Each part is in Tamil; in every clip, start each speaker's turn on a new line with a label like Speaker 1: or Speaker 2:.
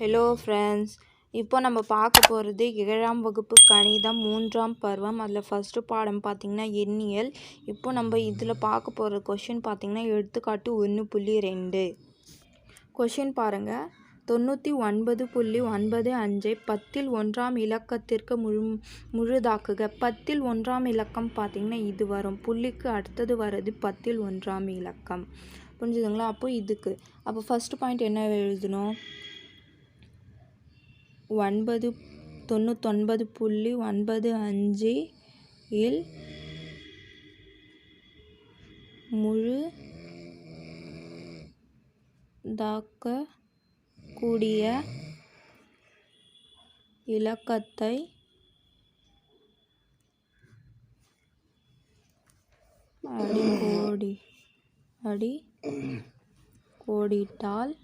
Speaker 1: ஹலோ ஃப்ரெண்ட்ஸ் இப்போ நம்ம பார்க்க போகிறது ஏழாம் வகுப்பு கணிதம் மூன்றாம் பருவம். அதில் ஃபஸ்ட்டு பாடம் பார்த்திங்கன்னா எண்ணியல். இப்போ நம்ம இதில் பார்க்க போகிற கொஷின் பார்த்திங்கன்னா எடுத்துக்காட்டு ஒன்று புள்ளி ரெண்டு. கொஷின் பாருங்கள் தொண்ணூற்றி ஒன்பது புள்ளி ஒன்பது அஞ்சை பத்தில் ஒன்றாம் இலக்கத்திற்கு முழு முழுதாக்குக. பத்தில் ஒன்றாம் இலக்கம் பார்த்திங்கன்னா இது வரும். புள்ளிக்கு அடுத்தது வர்றது பத்தில் ஒன்றாம் இலக்கம். புரிஞ்சுதுங்களா? அப்போ இதுக்கு. அப்போ ஃபஸ்ட்டு பாயிண்ட் என்ன எழுதணும்? ஒன்பது தொண்ணூத்தொன்பது புள்ளி ஒன்பது அஞ்சு இல் முழு தாக்கக்கூடிய இலக்கத்தை அடிக்கோடி அடி கோடிட்டால்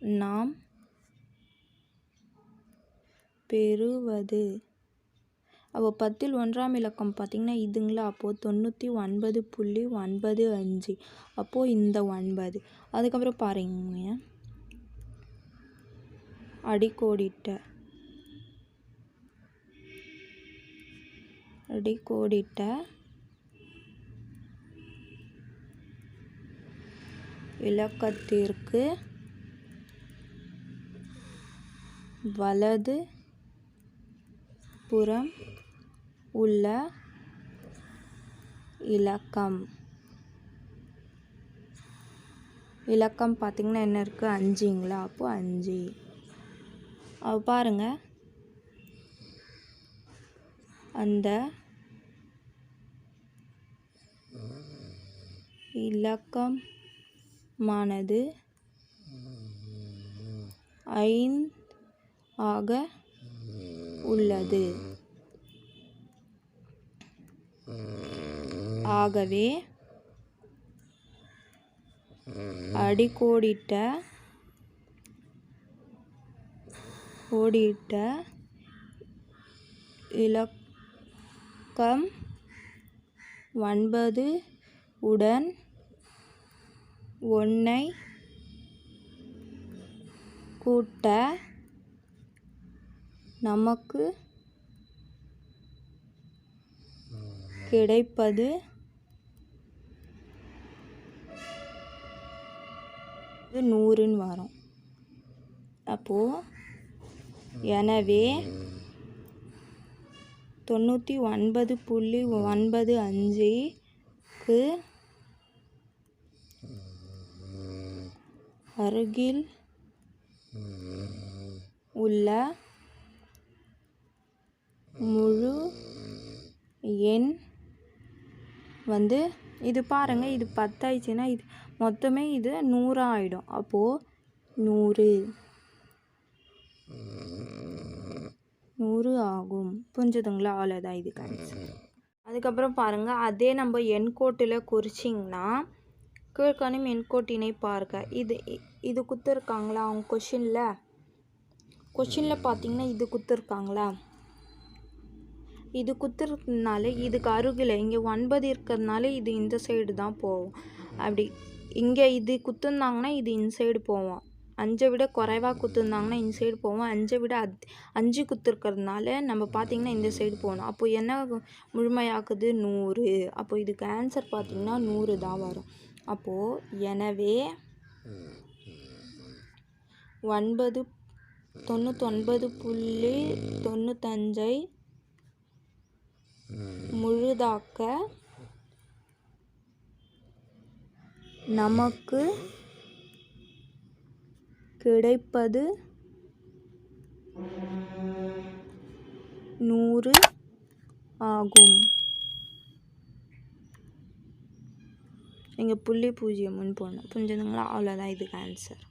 Speaker 1: நாம் பெறுவது. அப்போ பத்தில் ஒன்றாம் இலக்கம் பார்த்திங்கன்னா இதுங்களா? அப்போது தொண்ணூற்றி ஒன்பது புள்ளி ஒன்பது அஞ்சு. அப்போது இந்த ஒன்பது. அதுக்கப்புறம் பாருங்க. அடிக்கோடிட்ட. அடிக்கோடிட்ட. இலக்கத்திற்கு வலது புறம் உள்ள இலக்கம். இலக்கம் பார்த்திங்கன்னா என்ன இருக்குது அஞ்சுங்களா? அப்போது அஞ்சு. அப்போ பாருங்கள் அந்த இலக்கமானது ஐந்து ஆக உள்ளது. ஆகவே அடிக்கோடிட்ட கோடிட்ட இலக்கம் ஒன்பது உடன் ஒன்றை கூட்ட நமக்கு கிடைப்பது நூறுன்னு வரும். அப்போது எனவே தொண்ணூற்றி ஒன்பது புள்ளி ஒன்பது அஞ்சுக்கு அருகில் உள்ள முழு எண் வந்து இது பாருங்கள் இது பத்தாயிடுச்சுன்னா இது மொத்தமே இது நூறாயிடும். அப்போது நூறு. நூறு ஆகும். புரிஞ்சுதுங்களா? அவ்வளோதான் இது ஆன்சர் அதுக்கப்புறம் பாருங்கள் அதே நம்ம எண்கோட்டில் குறிச்சிங்கன்னா கீழ்கணும் எண்கோட்டினை பாருங்க இது இது குத்துருக்காங்களா? அவங்க கொஷினில் கொஷினில் பார்த்தீங்கன்னா இது குத்துருக்காங்களா? இது குத்துறதுனால இதுக்கு அருகில் இங்கே ஒன்பது இருக்கிறதுனால இது இந்த சைடு தான் போகும். அப்படி இங்கே இது குத்துருந்தாங்கன்னா இது இந்த சைடு போவோம் அஞ்சை விட குறைவாக குத்துருந்தாங்கன்னா இந்த சைடு போவோம் அஞ்சை விட அத் அஞ்சு குத்துருக்கிறதுனால நம்ம பார்த்திங்கன்னா இந்த சைடு போகணும். அப்போ என்ன முழுமையாக்குது? நூறு. அப்போ இதுக்கு ஆன்சர் பார்த்திங்கன்னா நூறு தான் வரும். அப்போது எனவே ஒன்பது தொண்ணூத்தொன்பது புள்ளி தொண்ணூத்தஞ்சை முழுதாக்க நமக்கு கிடைப்பது நூறு ஆகும். இங்கே புள்ளி பூஜ்ஜியம்னு போடணும். புரிஞ்சுதுங்களா? அவ்வளோதான் இதுக்கு ஆன்சர்